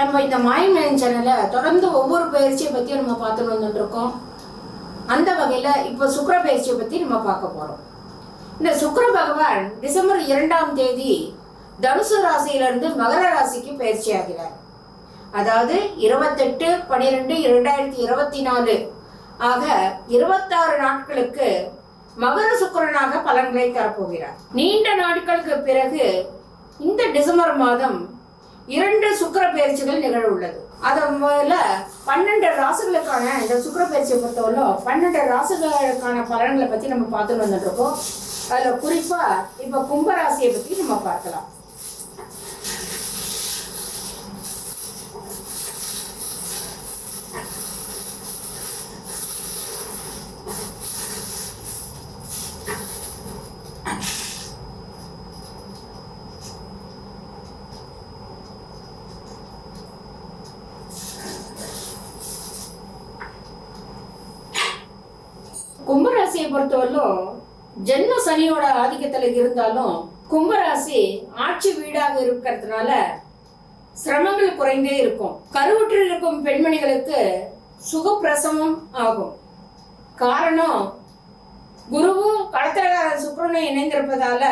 நம்ம இந்த மாயன் மயன் தொடர்ந்து ஒவ்வொரு பயிற்சியை பற்றி நம்ம பார்த்துட்டு வந்துட்டுருக்கோம். அந்த வகையில் இப்போ சுக்கர பயிற்சியை பற்றி நம்ம பார்க்க போகிறோம் இந்த சுக்கர பகவான் டிசம்பர் இரண்டாம் தேதி தனுசு ராசியிலிருந்து மகர ராசிக்கு பயிற்சி ஆகிறார். அதாவது இருபத்தெட்டு பனிரெண்டு இரண்டாயிரத்தி இருபத்தி நாலு ஆக இருபத்தாறு நாட்களுக்கு மகர சுக்கரனாக பலன்களை தரப்போகிறார். நீண்ட நாட்களுக்கு பிறகு இந்த டிசம்பர் மாதம் இரண்டு சுக்கிர பயிற்சிகள் நிகழ உள்ளது அதை முதல்ல பன்னெண்டு ராசுகளுக்கான இந்த சுக்கிர பயிற்சியை பொறுத்தவரை பன்னெண்டு ராசுகளுக்கான பலன்களை பத்தி நம்ம பார்த்துட்டு வந்துட்டு இருக்கோம். அதுல குறிப்பா இப்ப கும்ப ராசியை பத்தி நம்ம பார்க்கலாம். கும்பராசியை பொறுத்தவரையிலும் ஜென்ம சனியோட ஆதிக்கத்துல இருந்தாலும் கும்பராசி ஆட்சி வீடாக இருக்கிறதுனால சிரமங்கள் குறைந்தே இருக்கும். கருவுற்று இருக்கும் பெண்மணிகளுக்கு சுகப்பிரசவம் ஆகும். காரணம் குருவும் கடத்திரகார சுக்கரனும் இணைந்திருப்பதால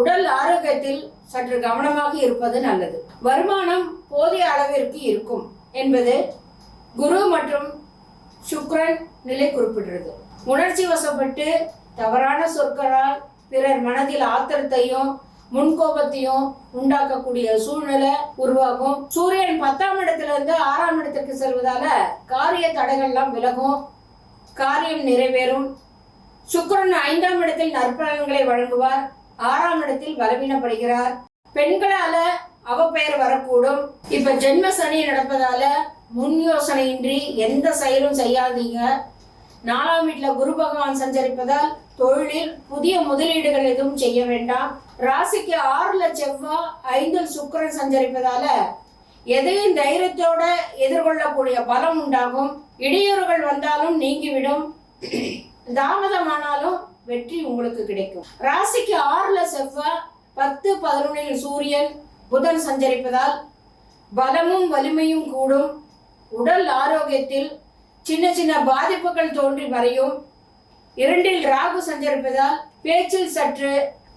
உடல் ஆரோக்கியத்தில் சற்று கவனமாக இருப்பது நல்லது. வருமானம் போதிய அளவிற்கு இருக்கும் என்பது குரு மற்றும் சுக்ரன் நிலை குறிப்பிடுறது உணர்ச்சி வசப்பட்டு தவறான சொற்களால் பிறர் மனதில் ஆத்திரத்தையும் முன்கோபத்தையும் உண்டாக்கக்கூடிய சூழ்நிலை உருவாகும். சூரியன் பத்தாம் இடத்துல இருந்து ஆறாம் இடத்துக்கு செல்வதால காரிய தடைகள்லாம் விலகும். காரியம் நிறைவேறும். சுக்கிரன் ஐந்தாம் இடத்தில் நற்பலன்களை வழங்குவார். ஆறாம் இடத்தில் பலவீனப்படுகிறார். பெண்களால அவப்பெயர் வரக்கூடும். இப்ப ஜென்ம சனி நடப்பதால முன் யோசனையின்றி எந்த செயலும் செய்யாதீங்க. நாலாம் வீட்டுல குரு பகவான் சஞ்சரிப்பதால் தொழிலில் புதிய முதலீடுகள் எதுவும் செய்ய வேண்டாம். ராசிக்கு ஆறுல செவ்வா ஐந்தில் சுக்கரன் சஞ்சரிப்பதால எதையும் தைரியத்தோட எதிர்கொள்ளக்கூடிய பலம் உண்டாகும். இடையூறுகள் வந்தாலும் நீங்கிவிடும். தாமதமானாலும் வெற்றி உங்களுக்கு கிடைக்கும். ராசிக்கு ஆறுல செவ்வா பத்து பதினொன்னில் சூரியன் புதன் சஞ்சரிப்பதால் பலமும் வலிமையும் கூடும். உடல் ஆரோக்கியத்தில் சின்ன சின்ன பாதிப்புகள் தோன்றி வரையும் இரண்டில் ராகு சஞ்சரிப்பதால் பேச்சில் சற்று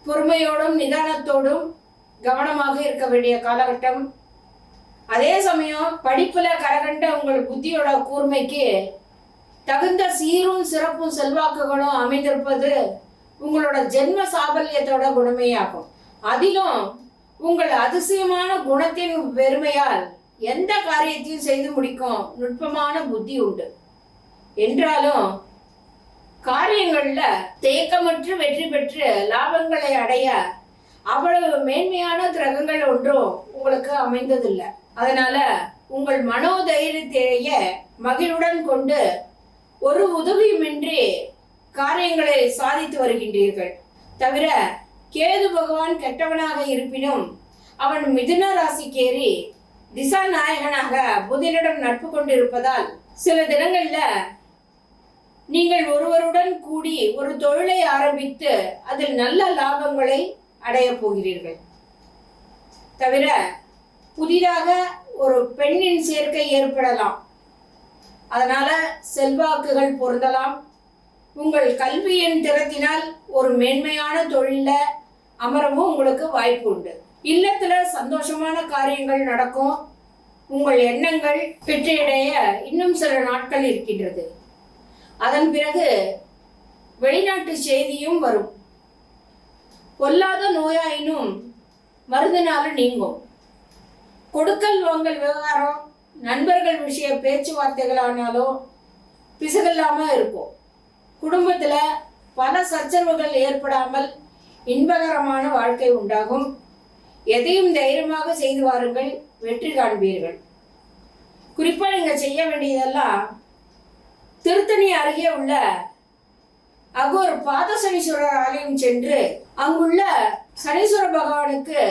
பொறுமையோடும் நிதானத்தோடும் கவனமாக இருக்க வேண்டிய காலகட்டம். அதே சமயம் படிப்புல கரகண்ட உங்கள் புத்தியோட கூர்மைக்கு தகுந்த சீரும் சிறப்பும் செல்வாக்குகளும் அமைந்திருப்பது உங்களோட ஜென்ம சாபல்யத்தோட குணமையாகும். அதிலும் உங்கள் அதிசயமான குணத்தின் பெருமையால் எந்த காரியத்தையும் செய்து முடிக்கும் நுட்பமான புத்தி உண்டு. என்றாலும் காரியங்களில் தேக்கமற்று வெற்றி பெற்று லாபங்களை அடைய அவ்வளவு மேன்மையான கிரகங்கள் ஒன்றும் உங்களுக்கு அமைந்ததில்லை. அதனால உங்கள் மனோதைரியத்தைய மகிழுடன் கொண்டு ஒரு உதவியுமின்றி காரியங்களை சாதித்து வருகின்றீர்கள். தவிர கேது பகவான் கெட்டவனாக இருப்பினும் அவன் மிதுன ராசிக்கேறி திசாநாயகனாக புதினிடம் புதனிடம் நட்பு கொண்டிருப்பதால் சில தினங்கள்ல நீங்கள் ஒருவருடன் கூடி ஒரு தொழிலை ஆரம்பித்து அதில் நல்ல லாபங்களை அடைய போகிறீர்கள். தவிர புதிதாக ஒரு பெண்ணின் சேர்க்கை ஏற்படலாம். அதனால செல்வாக்குகள் பொருந்தலாம். உங்கள் கல்வியின் திறத்தினால் ஒரு மேன்மையான தொழிலில் அமரவும் உங்களுக்கு வாய்ப்பு உண்டு. இல்லத்துல சந்தோஷமான காரியங்கள் நடக்கும். உங்கள் எண்ணங்கள் வெற்றியடைய இன்னும் சில நாட்கள் இருக்கின்றது. அதன் பிறகு வெளிநாட்டு செய்தியும் வரும். பொல்லாத நோயாயினும் மருந்தினால நீங்கும். கொடுக்கல் வாங்கல் விவகாரம் நண்பர்கள் விஷய பேச்சுவார்த்தைகளானாலும் பிசகில்லாம இருக்கும். குடும்பத்தில் பல சச்சரவுகள் ஏற்படாமல் இன்பகரமான வாழ்க்கை உண்டாகும். எதையும் தைரியமாக செய்து வாருங்கள் வெற்றி காண்பீர்கள். குறிப்பாக நீங்கள் செய்ய வேண்டியதெல்லாம் திருத்தணி அருகே உள்ள அகோர் பாத சனீஸ்வரர் ஆலயம் சென்று அங்குள்ள சனீஸ்வர பகவானுக்கு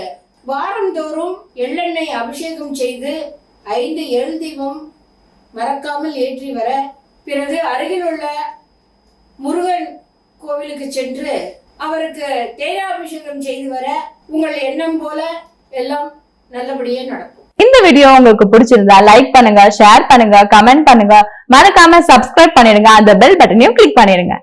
வாரந்தோறும் எள்ளெண்ணெய் அபிஷேகம் செய்து ஐந்து எள் தீபம் மறக்காமல் ஏற்றி வர பிறகு அருகில் உள்ள முருகன் கோவிலுக்கு சென்று அவருக்கு தேயாபிஷேகம் செய்து வர உங்கள் எண்ணம் போல எல்லாம் நல்லபடியே நடக்கும். இந்த வீடியோ உங்களுக்கு பிடிச்சிருந்தா லைக் பண்ணுங்க ஷேர் பண்ணுங்க கமெண்ட் பண்ணுங்க. மறக்காம சப்ஸ்கிரைப் பண்ணிடுங்க. அந்த பெல் பட்டனையும் கிளிக் பண்ணிடுங்க.